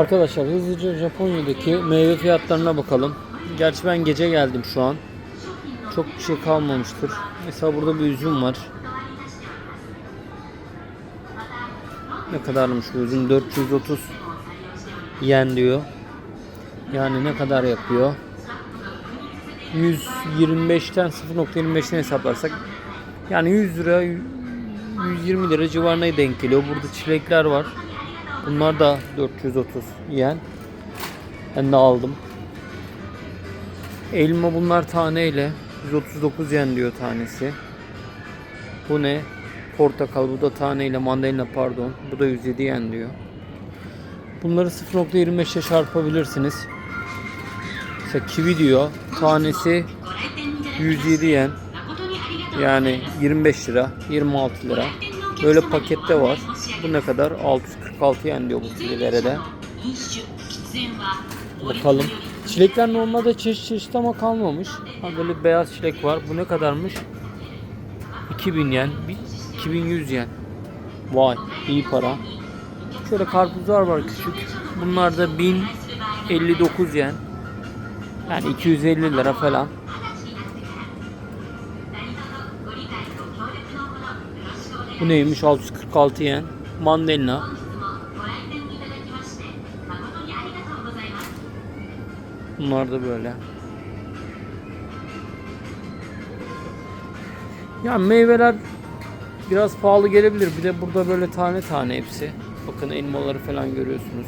Arkadaşlar hızlıca Japonya'daki meyve fiyatlarına bakalım. Gerçi ben gece geldim şu an. Çok bir şey kalmamıştır. Mesela burada bir üzüm var. Ne kadarmış bu üzüm? 430 yen diyor. Yani ne kadar yapıyor? 125'ten 0.25'ten hesaplarsak yani 100 lira 120 lira civarına denk geliyor. Burada çilekler var. Bunlar da 430 yen. Ben de aldım. Elma bunlar taneyle 139 yen diyor tanesi. Bu ne? Portakal bu da taneyle mandalina pardon. Bu da 107 yen diyor. Bunları 0.25'e çarpabilirsiniz. Mesela kivi diyor. Tanesi 107 yen. Yani 25 lira, 26 lira. Böyle pakette var. Bu ne kadar? 646 yen diyor bu kivilere de. Bakalım. Çilekler normalde çeşit çeşit ama kalmamış. Ha böyle beyaz çilek var. Bu ne kadarmış? 2000 yen. Bir- 2100 yen. Vay iyi para. Şöyle karpuzlar var küçük. Bunlar da 1059 yen. Yani 250 lira falan. Bu neymiş? 646 yen. Mandalina. Da böyle. Ya meyveler biraz pahalı gelebilir. Bir de burada böyle tane tane hepsi. Bakın elmaları falan görüyorsunuz.